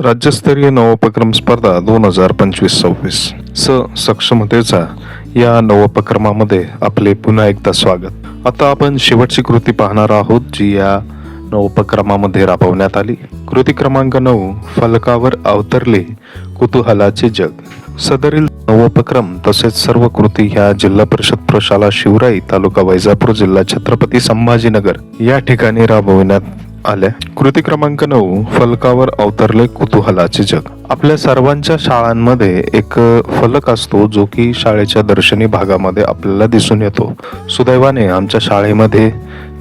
राज्यस्तरीय नवोपक्रम स्पर्धा दोन हजार पंचवीस सव्वीस. स सक्षमतेचा या नवोपक्रमामध्ये आपले पुन्हा एकदा स्वागत. आता आपण शेवटची कृती पाहणार आहोत जी या नवोपक्रमामध्ये राबवण्यात आली. कृती क्रमांक नऊ फलकावर अवतरले कुतूहलाचे जग. सदरील नवोपक्रम तसेच सर्व कृती ह्या जिल्हा परिषद प्रशाला शिवराई तालुका वैजापूर जिल्हा छत्रपती संभाजीनगर या ठिकाणी राबविण्यात आल्या कृती क्रमांक नऊ फलकावर अवतरले कुतूहलाचे जग. आपल्या सर्वांच्या शाळांमध्ये एक फलक असतो जो की शाळेच्या दर्शनी भागामध्ये आपल्याला दिसून येतो. सुदैवाने आमच्या शाळेमध्ये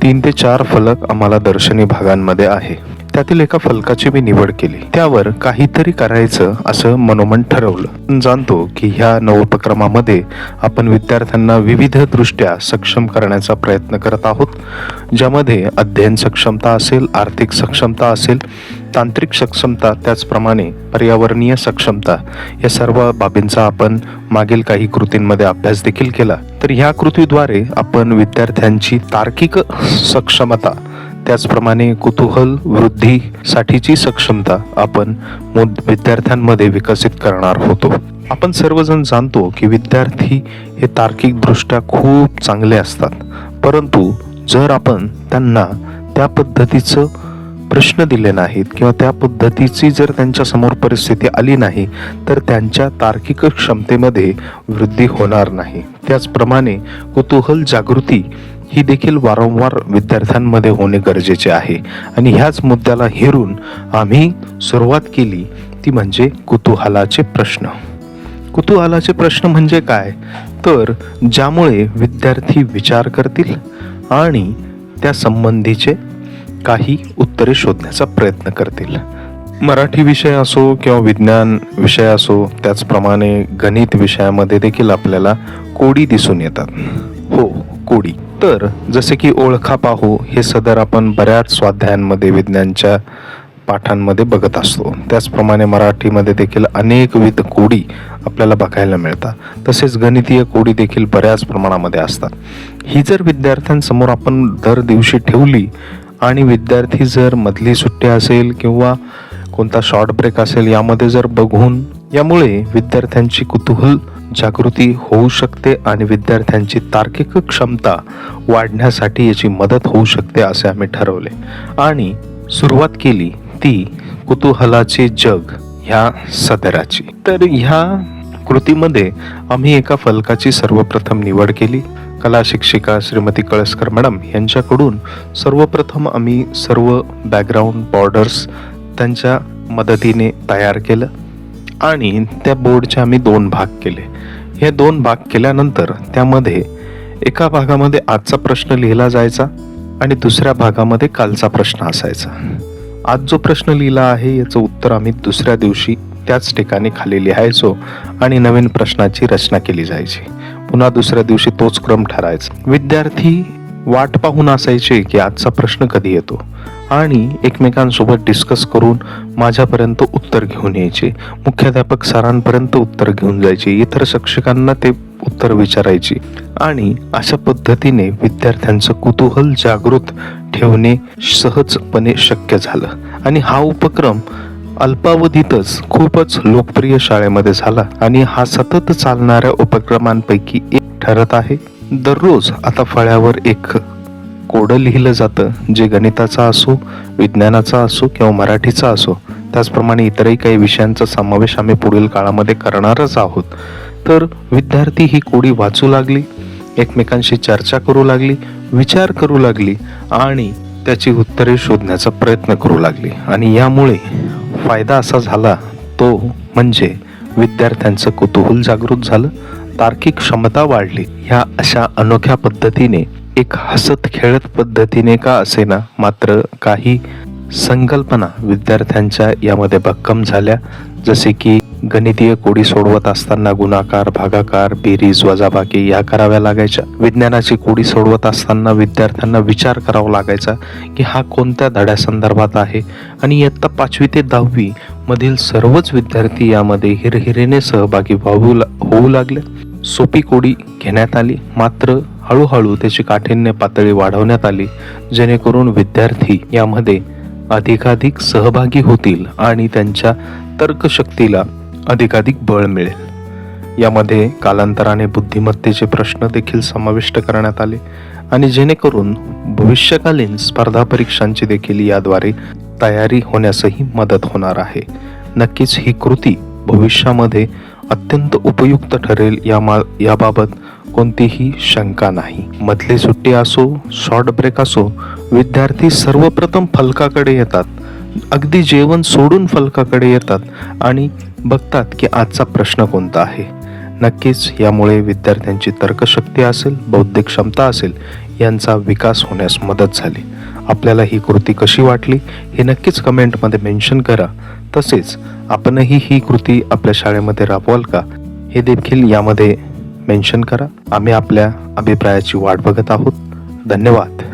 तीन ते चार फलक आम्हाला दर्शनी भागांमध्ये आहे. त्यातील एका फलकाची मी निवड केली. त्यावर काहीतरी करायचं असं मनोमन ठरवलं. जाणतो की ह्या नवोपक्रमामध्ये आपण विद्यार्थ्यांना विविध दृष्ट्या सक्षम करण्याचा प्रयत्न करत आहोत ज्यामध्ये अध्ययन सक्षमता असेल आर्थिक सक्षमता असेल तांत्रिक सक्षमता त्याचप्रमाणे पर्यावरणीय सक्षमता या सर्व बाबींचा आपण मागील काही कृतींमध्ये अभ्यास देखील केला. तर ह्या कृतीद्वारे आपण विद्यार्थ्यांची तार्किक सक्षमता त्याचप्रमाणे कुतूहल वृद्धीसाठीची सक्षमता आपण विद्यार्थ्यांमध्ये विकसित करणार होतो. आपण सर्वजण जाणतो की विद्यार्थी हे तार्किकदृष्ट्या खूप चांगले असतात. परंतु जर आपण त्यांना त्या पद्धतीचं प्रश्न दिले नाहीत किंवा त्या पद्धतीची जर त्यांच्यासमोर परिस्थिती आली नाही तर त्यांच्या तार्किक क्षमतेमध्ये वृद्धी होणार नाही. त्याचप्रमाणे कुतूहल जागृती ही देखील वारंवार विद्यार्थ्यांमध्ये होणे गरजेचे आहे. आणि ह्याच मुद्द्याला हेरून आम्ही सुरुवात केली ती म्हणजे कुतूहलाचे प्रश्न. कुतूहलाचे प्रश्न म्हणजे काय? तर ज्यामुळे विद्यार्थी विचार करतील आणि त्या संबंधीचे काही उत्तरे शोधण्याचा प्रयत्न करतील. मराठी विषय असो किंवा विज्ञान विषय असो त्याचप्रमाणे गणित विषयामध्ये देखील आपल्याला कोडी दिसून येतात. हो कोडी. तर जसे की ओळखा पाहू हे सदर आपण बऱ्याच स्वाध्यायांमध्ये विज्ञानच्या पाठांमध्ये बघत असतो. त्याचप्रमाणे मराठीमध्ये देखील अनेकविध कोडी आपल्याला बघायला मिळतात. तसेच गणितीय कोडी देखील बऱ्याच प्रमाणामध्ये असतात. ही जर विद्यार्थ्यांसमोर आपण दर दिवशी ठेवली आणि विद्यार्थी जर मधली सुट्टी असेल किंवा कोणता शॉर्ट ब्रेक असेल यामध्ये जर बघून यामुळे विद्यार्थ्यांची कुतूहल जागृती होऊ शकते आणि विद्यार्थ्यांची तार्किक क्षमता वाढण्यासाठी याची मदत होऊ शकते असे आम्ही ठरवले. आणि सुरुवात केली ती कुतूहलाचे जग ह्या सदराची. तर ह्या कृतीमध्ये आम्ही एका फलकाची सर्वप्रथम निवड केली. कला शिक्षिका श्रीमती कळसकर मॅडम यांच्याकडून सर्वप्रथम आम्ही सर्व बॅकग्राऊंड बॉर्डर्स त्यांच्या मदतीने तयार केलं. आणि त्या बोर्डचे आम्ही दोन भाग केले. हे दोन भाग केल्यानंतर त्यामध्ये एका भागामध्ये आजचा प्रश्न लिहिला जायचा आणि दुसऱ्या भागामध्ये कालचा प्रश्न असायचा. आज जो प्रश्न लिहिला आहे याचं उत्तर आम्ही दुसऱ्या दिवशी त्याच ठिकाणी खाली लिहायचो आणि नवीन प्रश्नाची रचना केली जायची. पुन्हा दुसऱ्या दिवशी तोच क्रम ठरायचा. विद्यार्थी वाट पाहून असायचे की आजचा प्रश्न कधी येतो. आणि एकमेकांसोबत डिस्कस करून माझ्यापर्यंत उत्तर घेऊन यायचे. मुख्याध्यापक सरांपर्यंत उत्तर घेऊन जायचे. इतर शिक्षकांना ते उत्तर विचारायची. आणि अशा पद्धतीने विद्यार्थ्यांचं कुतूहल जागृत ठेवणे सहजपणे शक्य झालं. आणि हा उपक्रम अल्पावधीतच खूपच लोकप्रिय शाळेमध्ये झाला. आणि हा सतत चालणाऱ्या उपक्रमांपैकी एक ठरत आहे. दररोज आता फळ्यावर एक कोडं लिहिलं जातं जे गणिताचा असो विज्ञानाचा असो किंवा मराठीचा असो. त्याचप्रमाणे इतरही काही विषयांचा समावेश आम्ही पुढील काळामध्ये करणारच आहोत. तर विद्यार्थी ही कोडी वाचू लागली एकमेकांशी चर्चा करू लागली विचार करू लागली आणि त्याची उत्तरे शोधण्याचा प्रयत्न करू लागली. आणि यामुळे फायदा असा झाला तो म्हणजे विद्यार्थ्यांचं कुतूहल जागृत झालं तार्किक क्षमता वाढली. ह्या अशा अनोख्या पद्धतीने एक हसत खेळत पद्धतीने का असेना? मात्र काही संकल्पना विद्यार्थ्यांच्या यामध्ये भक्कम झाल्या. जसे की गणितीय कोडी सोडवत असताना गुणाकार भागाकार बेरीज वजाबाकी या कराव्या लागायच्या. विज्ञानाची कोडी सोडवत असताना विद्यार्थ्यांना विचार करावा लागायचा की हा कोणत्या धड्यासंदर्भात आहे? आणि इयत्ता पाचवी ते दहावी मधील सर्वच विद्यार्थी यामध्ये हिरहिरेने सहभागी व्हावू ला- होऊ लागले. सोपी कोडी घेण्यात आली. मात्र हळूहळू त्याची काठिण्य पातळी वाढवण्यात आली जेणेकरून विद्यार्थी यामध्ये अधिकाधिक सहभागी होतील आणि त्यांच्या तर्कशक्तीला अधिकाधिक बळ मिळेल. यामध्ये कालांतराने बुद्धिमत्तेचे प्रश्न देखील समाविष्ट करण्यात आले आणि जेणेकरून भविष्यकालीन स्पर्धा परीक्षांची देखील याद्वारे तयारी होण्यासही मदत होणार आहे. नक्कीच ही कृती भविष्यामध्ये अत्यंत उपयुक्त ठरेल या मा याबाबत कोणतीही शंका नाही. मधली सुट्टी असो शॉर्ट ब्रेक असो विद्यार्थी सर्वप्रथम फलकाकडे येतात. अगदी जेवण सोडून फलकाकडे येतात आणि बघतात की आजचा प्रश्न कोणता आहे. नक्कीच यामुळे विद्यार्थ्यांची तर्कशक्ती असेल बौद्धिक क्षमता असेल यांचा विकास होण्यास मदत झाली. आपल्याला ही कृती कशी वाटली हे नक्कीच कमेंटमध्ये मेन्शन करा. तसेच आपणही ही कृती आपल्या शाळेमध्ये राबवाल का हे देखील यामध्ये मेन्शन करा. आम्ही आपल्या अभिप्रायाची वाट बघत आहोत. धन्यवाद.